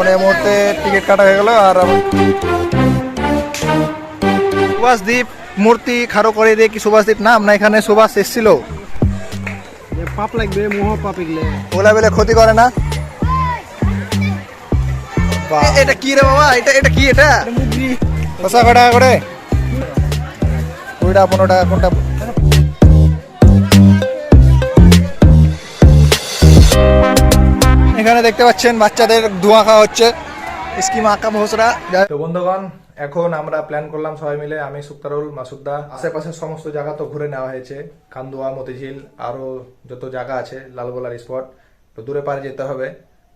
এখন এই মুহূর্তে টিকিট কাটা হয়ে গেল আর সুভাষদ্বীপ মূর্তি খাড়ো করে দিয়ে কি সুভাষদ্বীপ নাম না এখানে সুভাষ এসেছিল। পাপ লাগবে মোহ পাপ এগুলো। ওলা বেলে ক্ষতি করে না। এটা কি রে বাবা? এটা এটা কি এটা? কষা কয় টাকা করে? কুড়ি টাকা পনেরো টাকা কোনটা? এখানে দেখতে পাচ্ছেন বাচ্চাদের ধোঁয়া খাওয়া হচ্ছে। স্কিম আঁকা ভোসরা তো বন্ধুগণ এখন আমরা প্ল্যান করলাম সবাই মিলে আমি সুক্তারুল মাসুদ্দা আশেপাশের সমস্ত জায়গা তো ঘুরে নেওয়া হয়েছে। কান্দুয়া মতিঝিল আরও যত জায়গা আছে লালগোলার স্পট তো দূরে পারে যেতে হবে।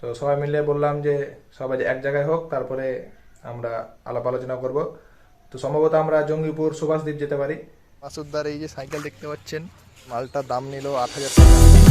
তো সবাই মিলে বললাম যে সবাই এক জায়গায় হোক তারপরে আমরা আলাপ আলোচনা করব। তো সম্ভবত আমরা জঙ্গিপুর সুভাষদ্বীপ যেতে পারি। মাসুদ্দার এই যে সাইকেল দেখতে পাচ্ছেন মালটার দাম নিল আট হাজার টাকা।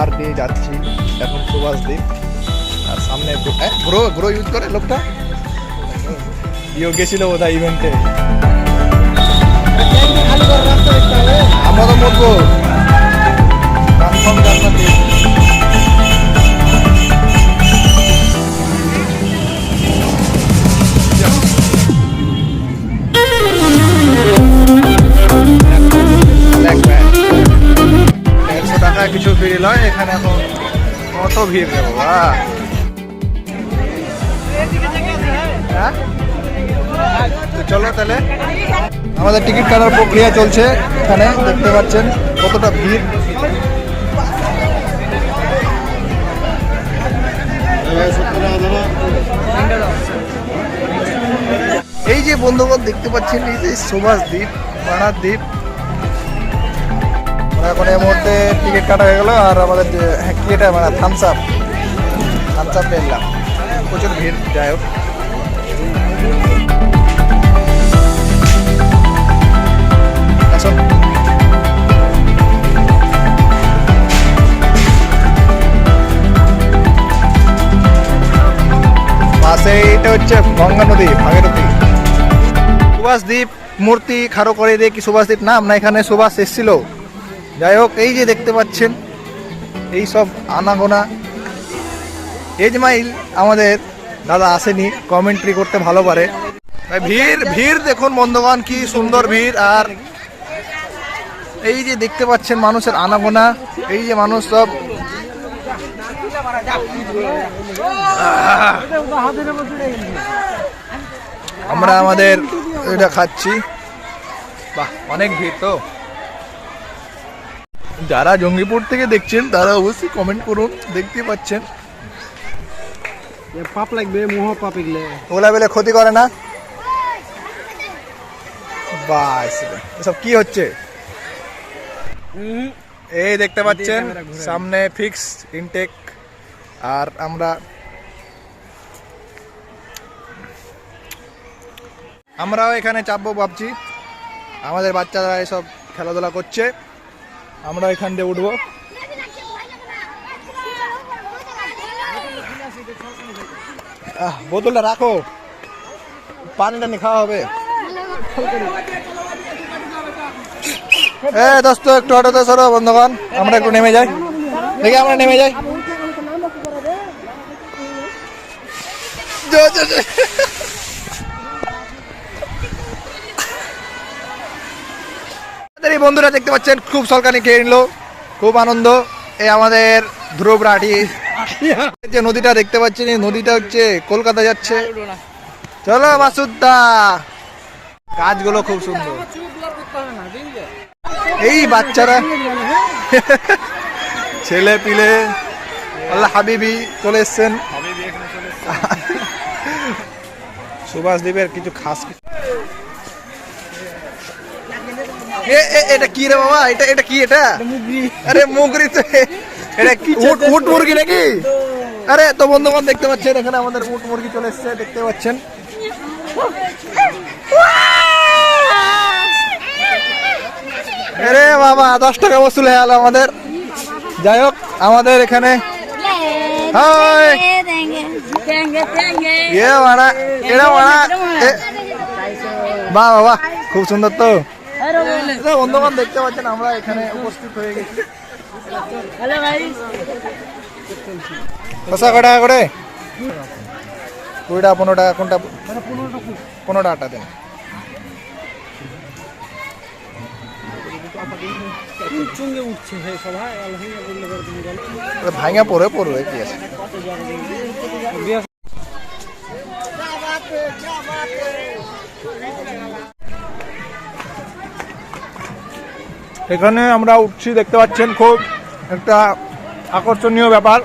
ধার দিয়ে যাচ্ছি এখন সুভাষদ্বীপ আর সামনে গ্রো গ্রো ইউজ করে লোকটা? ইয়ে গেছিল বোধহয় ইভেন্টে আমরা তো মরবো। কনফার্ম কিছু ফিরে লয় এখানে এখন কত ভিড় রে বাবা? হ্যাঁ? তো চলো তাহলে। আমাদের টিকিট কাটার প্রক্রিয়া চলছে এখানে, দেখতে পাচ্ছেন কতটা ভিড়। এই যে বন্ধুগণ দেখতে পাচ্ছেন, এই যে সুভাষ দ্বীপ পাড়ার দ্বীপ এখন এই মুহূর্তে টিকিট কাটা হয়ে গেলো আর আমাদের যে এটা মানে থামস আপ থামস আপ পেলাম প্রচুর ভিড়, যাই হোক। এটা হচ্ছে গঙ্গা নদী, ভাগীরথী। সুভাষদ্বীপ মূর্তি খাড়ো করে দিয়ে কি সুভাষদ্বীপ নাম? না, এখানে সুভাষ এসেছিল। যাই হোক, এই যে দেখতে পাচ্ছেন, এই সব আনাগোনা। এজমাইল আমাদের দাদা আসেনি কমেন্ট্রি করতে ভালো পারে। ভিড় ভিড় দেখুন বন্ধুগণ, কি সুন্দর ভিড়। আর এই যে দেখতে পাচ্ছেন মানুষের আনাগোনা, এই যে মানুষ সব আমরা আমাদের এটা খাচ্ছি। বাহ, অনেক ভিড় তো। যারা জঙ্গিপুর থেকে দেখছেন তারা অবশ্যই কমেন্ট করুন দেখতে পাচ্ছেন। যে পাপ লাগবে মোহ পাপ এগুলো। ওগুলা বেলে ক্ষতি করে না। বাস এসব কি হচ্ছে? এই দেখতে পাচ্ছেন সামনে ফিক্স ইনটেক আর আমরা আমরাও এখানে চাপবো ভাবছি। আমাদের বাচ্চারা এসব খেলাধুলা করছে। আমরা এখান দিয়ে উঠবো। বোতলটা রাখো। পানি টানি খাওয়া হবে। এ দোস্ত একটু অটোতে সরো বন্ধুগণ। আমরা একটু নেমে যাই। দেখি আমরা নেমে যাই। যো, যো, আমাদের এই বন্ধুরা দেখতে পাচ্ছেন, খুব সরকারি খেয়ে নিল, খুব আনন্দ। এই আমাদের ধ্রুব রাঠি। যে নদীটা দেখতে পাচ্ছেন, এই নদীটা হচ্ছে কলকাতা যাচ্ছে। চলো, মাসুদ্দা। কাজগুলো খুব সুন্দর। এই বাচ্চারা। ছেলে পিলে, আল্লাহ হাবিবি চলে এসছেন। সুভাষ দ্বীপের কিছু খাস এটা কি রে বাবা? এটা এটা কি এটা? আরে মুগরি তো এটা কি উট মুরগি নাকি? আরে তো বন্ধু বন্ধুগণ দেখতে পাচ্ছেন এখানে আমাদের উট মুরগি চলে এসেছে দেখতে পাচ্ছেন। আরে বাবা দশ টাকা বসুল হয়ে গেল আমাদের। যাই হোক আমাদের এখানে বাহ বাবা খুব সুন্দর তো। বন্ধুবান দেখতে পাচ্ছেন আমরা এখানে উপস্থিত হয়ে গেছি। হ্যালো ভাই। কষা কটা করে? কুড়িটা পনেরো টাকা কোনটা? পনেরো টাকাটা দেন। ভাঙা পরে পড়বে কি আছে? এখানে আমরা উঠছি, দেখতে পাচ্ছেন খুব একটা আকর্ষণীয় ব্যাপার।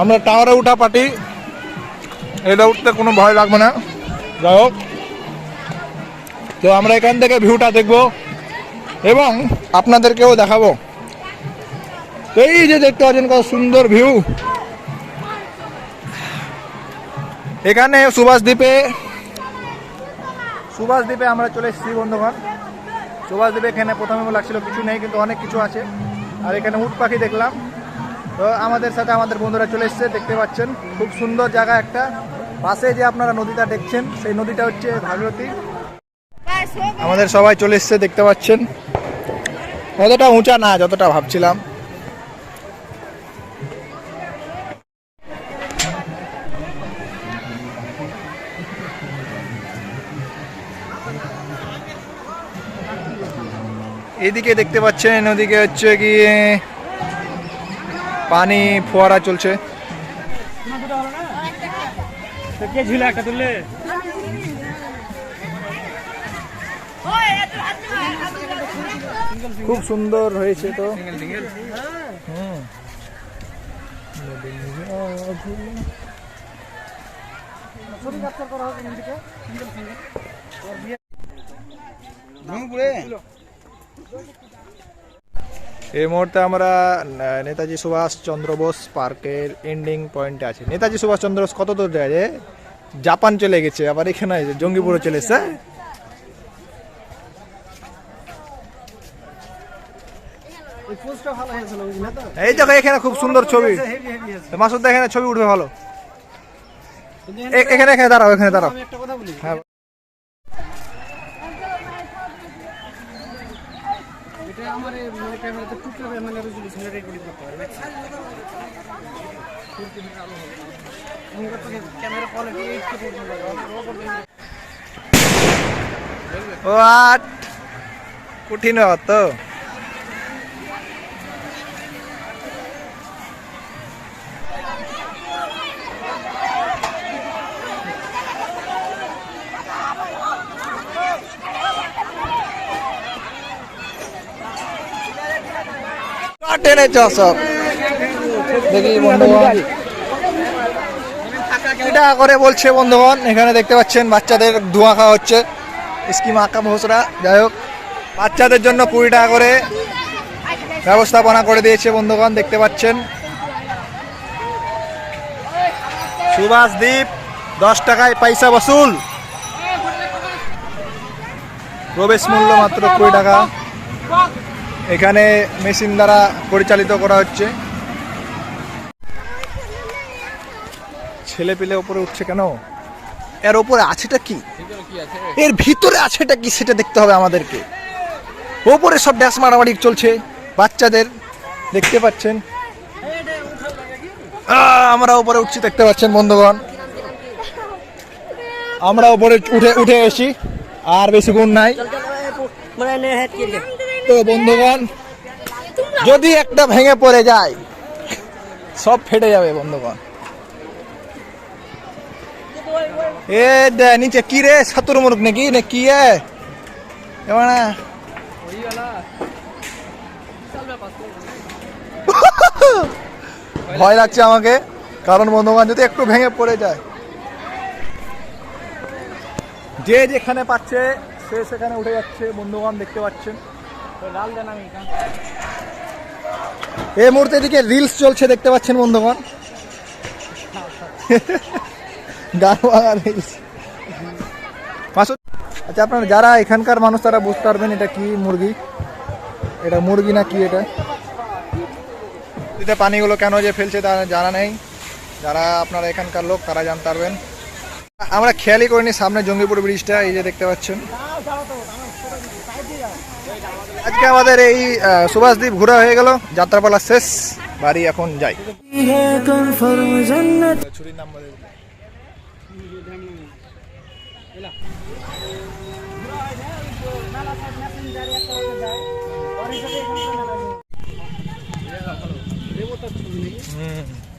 আমরা টাওয়ারে উঠা পাটি এটা উঠতে কোনো ভয় লাগবে না। যাই হোক। তো আমরা এখান থেকে ভিউটা দেখব এবং আপনাদেরকেও দেখাবো। এই যে দেখতে পাচ্ছেন কত সুন্দর ভিউ। এখানে সুভাষ দ্বীপে সুভাষ দ্বীপে আমরা চলে এসেছি, বন্ধুগণ। সুভাষ দ্বীপে এখানে প্রথমে লাগছিল কিছু নেই, কিন্তু অনেক কিছু আছে। আর এখানে উট পাখি দেখলাম। তো আমাদের সাথে আমাদের বন্ধুরা চলে এসেছে, দেখতে পাচ্ছেন। খুব সুন্দর জায়গা একটা। পাশে যে আপনারা নদীটা দেখছেন, সেই নদীটা হচ্ছে ভাগীরথী। আমাদের সবাই চলে এসছে, দেখতে পাচ্ছেন। অতটা উঁচা না, যতটা ভাবছিলাম। এদিকে দেখতে পাচ্ছেন ওদিকে হচ্ছে গিয়ে পানি ফোয়ারা চলছে খুব সুন্দর হয়েছে তো হুম। এই মুহূর্তে আমরা নেতাজি সুভাষ চন্দ্র বোস পার্কের এন্ডিং পয়েন্টে আছি। নেতাজি সুভাষ চন্দ্র বোস কত দূর যায় রে? জাপান চলে গেছে আবার এখানে জঙ্গিপুরে চলে এসছে তো? এই দেখো এখানে খুব সুন্দর ছবি। হেভি হেভি মাসুদ এখানে ছবি উঠবে ভালো। এখানে এখানে দাঁড়াও এখানে দাঁড়াও। হ্যাঁ এটা আমার এই মানে ক্যামেরাতে টুকরো মানে রেজুলেশন রেকর্ডিং করতে হবে ক্যামেরা কোয়ালিটি হোয়াট কঠিন ব্যাপার তো টেনেছ সব এটা করে বলছে বন্ধুগণ, এখানে দেখতে পাচ্ছেন বাচ্চাদের ধোঁয়া খাওয়া হচ্ছে। স্কিম আঁকা ভোসরা যাই হোক, বাচ্চাদের জন্য কুড়ি টাকা করে ব্যবস্থাপনা করে দিয়েছে বন্ধুগণ, দেখতে পাচ্ছেন। সুভাষ দ্বীপ দশ টাকায় পয়সা বসুল। প্রবেশ মূল্য মাত্র কুড়ি টাকা। এখানে মেশিন দ্বারা পরিচালিত করা হচ্ছে ছেলে পেলে ওপরে উঠছে কেন এর ওপরে আছেটা কি এর ভিতরে আছেটা কি সেটা দেখতে হবে আমাদেরকে ওপরে সব ড্যাশ মারামারি চলছে বাচ্চাদের দেখতে পাচ্ছেন আমরা উপরে উঠছি দেখতে পাচ্ছেন বন্ধুগণ আমরা উপরে উঠে উঠে এসি আর বেশি গুণ নাই তো বন্ধুগণ, যদি একটা ভেঙে পড়ে যায়, সব ফেটে যাবে বন্ধুগণ। এ দে, নিচে কি রে, সাতুর মুরগ নাকি? না কি এ? এবার ভয় লাগছে আমাকে। কারণ বন্ধুবান যদি একটু ভেঙে পড়ে যায়, যে যেখানে পাচ্ছে, সে সেখানে উঠে যাচ্ছে বন্ধুবান দেখতে পাচ্ছেন। এই মুহূর্তে এদিকে রিলস চলছে দেখতে পাচ্ছেন বন্ধুগণ। রিলস আচ্ছা আপনারা যারা এখানকার মানুষ তারা বুঝতে পারবেন এটা কি মুরগি। এটা মুরগি না কি এটা? নদীতে পানিগুলো কেন যে ফেলছে তা জানা নেই। যারা আপনারা এখানকার লোক তারা জানতে পারবেন। আমরা খেয়ালই করিনি সামনে জঙ্গিপুর ব্রিজটা এই যে দেখতে পাচ্ছেন। আজকে আমাদের এই সুভাষদ্বীপ ঘোরা হয়ে গেল যাত্রাপালা শেষ বাড়ি এখন যাই। হুম।